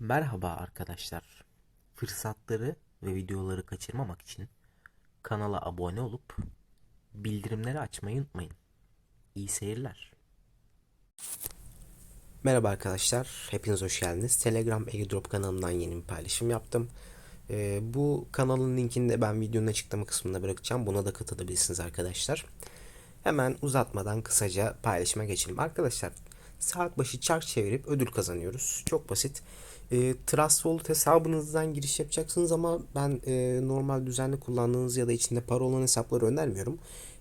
Merhaba arkadaşlar. Fırsatları ve videoları kaçırmamak için kanala abone olup bildirimleri açmayı unutmayın. İyi seyirler. Merhaba arkadaşlar. Hepiniz hoş geldiniz. Telegram Airdrop kanalımdan yeni bir paylaşım yaptım. Ee, bu kanalın linkini de ben videonun açıklama kısmında bırakacağım. Buna da katılabilirsiniz arkadaşlar. Hemen uzatmadan kısaca paylaşıma geçelim. Arkadaşlar saat başı çark çevirip ödül kazanıyoruz. Çok basit. E, Trust Wallet hesabınızdan giriş yapacaksınız ama ben e, normal düzenli kullandığınız ya da içinde para olan hesapları önermiyorum.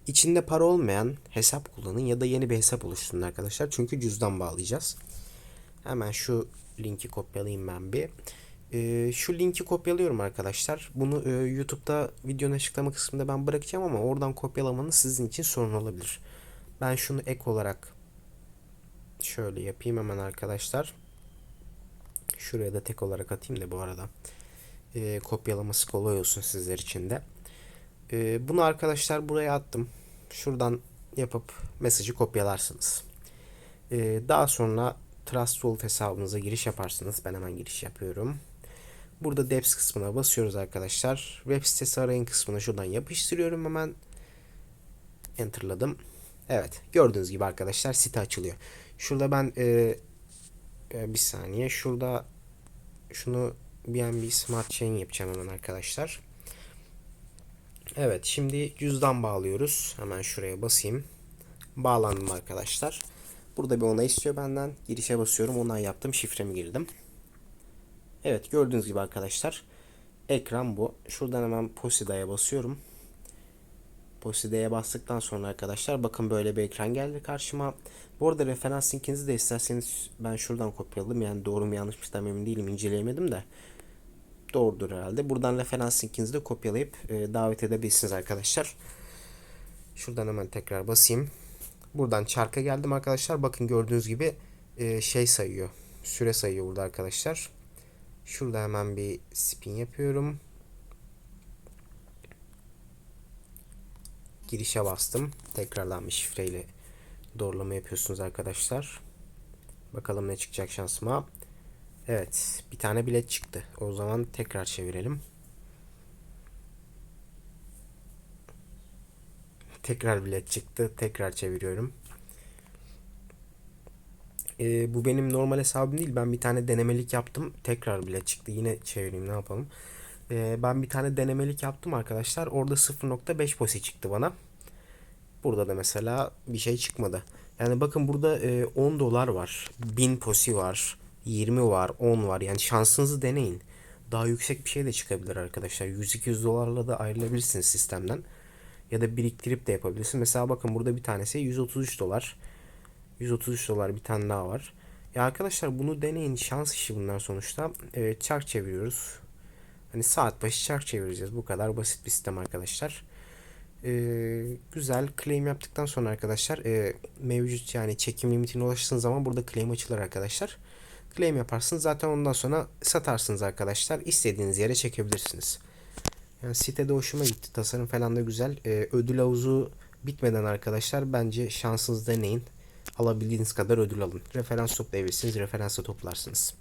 İçinde para olmayan hesap kullanın ya da yeni bir hesap oluşturun arkadaşlar. Çünkü cüzdan bağlayacağız. Hemen şu linki kopyalayayım ben bir. E, şu linki kopyalıyorum arkadaşlar. Bunu e, YouTube'da videonun açıklama kısmında ben bırakacağım ama oradan kopyalamanız sizin için sorun olabilir. Ben şunu ek olarak şöyle yapayım hemen arkadaşlar. Şuraya da tek olarak atayım da bu arada. E, kopyalaması kolay olsun sizler için de. E, bunu arkadaşlar buraya attım. Şuradan yapıp mesajı kopyalarsınız. E, daha sonra Trust hesabınıza giriş yaparsınız. Ben hemen giriş yapıyorum. Burada Depps kısmına basıyoruz arkadaşlar. Web sitesi arayın kısmına şuradan yapıştırıyorum hemen. Enter'ladım. Evet gördüğünüz gibi arkadaşlar site açılıyor. Şurada ben e, e, bir saniye şurada şunu BNB Smart Chain yapacağım hemen arkadaşlar. Evet şimdi cüzdan bağlıyoruz. Hemen şuraya basayım. Bağlandım arkadaşlar. Burada bir onay istiyor benden. Girişe basıyorum. Onay yaptım. Şifremi girdim. Evet gördüğünüz gibi arkadaşlar. Ekran bu. Şuradan hemen Posida'ya basıyorum. Poside'ye bastıktan sonra arkadaşlar bakın böyle bir ekran geldi karşıma. Bu arada referans linkinizi de isterseniz ben şuradan kopyaladım. Yani doğru mu yanlış mı tam emin değilim inceleyemedim de. Doğrudur herhalde. Buradan referans linkinizi de kopyalayıp e, davet edebilirsiniz arkadaşlar. Şuradan hemen tekrar basayım. Buradan çarka geldim arkadaşlar. Bakın gördüğünüz gibi e, şey sayıyor. Süre sayıyor burada arkadaşlar. Şurada hemen bir spin yapıyorum. Girişe bastım. Tekrardan bir şifreyle doğrulama yapıyorsunuz arkadaşlar. Bakalım ne çıkacak şansıma. Evet bir tane bilet çıktı. O zaman tekrar çevirelim. Tekrar bilet çıktı. Tekrar çeviriyorum. Ee, bu benim normal hesabım değil. Ben bir tane denemelik yaptım. Tekrar bilet çıktı. Yine çevireyim ne yapalım. Ee, ben bir tane denemelik yaptım arkadaşlar. Orada 0.5 posi çıktı bana. Burada da mesela bir şey çıkmadı. Yani bakın burada e, 10 dolar var. 1000 posi var. 20 var. 10 var. Yani şansınızı deneyin. Daha yüksek bir şey de çıkabilir arkadaşlar. 100-200 dolarla da ayrılabilirsiniz sistemden. Ya da biriktirip de yapabilirsiniz. Mesela bakın burada bir tanesi 133 dolar. 133 dolar bir tane daha var. Ya arkadaşlar bunu deneyin. Şans işi bunlar sonuçta. Evet, çark çeviriyoruz. Hani saat başı çark çevireceğiz. Bu kadar basit bir sistem arkadaşlar. Ee, güzel claim yaptıktan sonra arkadaşlar e, mevcut yani çekim limitine ulaştığınız zaman burada claim açılır arkadaşlar. Claim yaparsınız zaten ondan sonra satarsınız arkadaşlar. İstediğiniz yere çekebilirsiniz. Yani sitede hoşuma gitti. Tasarım falan da güzel. Ee, ödül havuzu bitmeden arkadaşlar bence şansınızı deneyin. Alabildiğiniz kadar ödül alın. Referans toplayabilirsiniz. Referansa toplarsınız.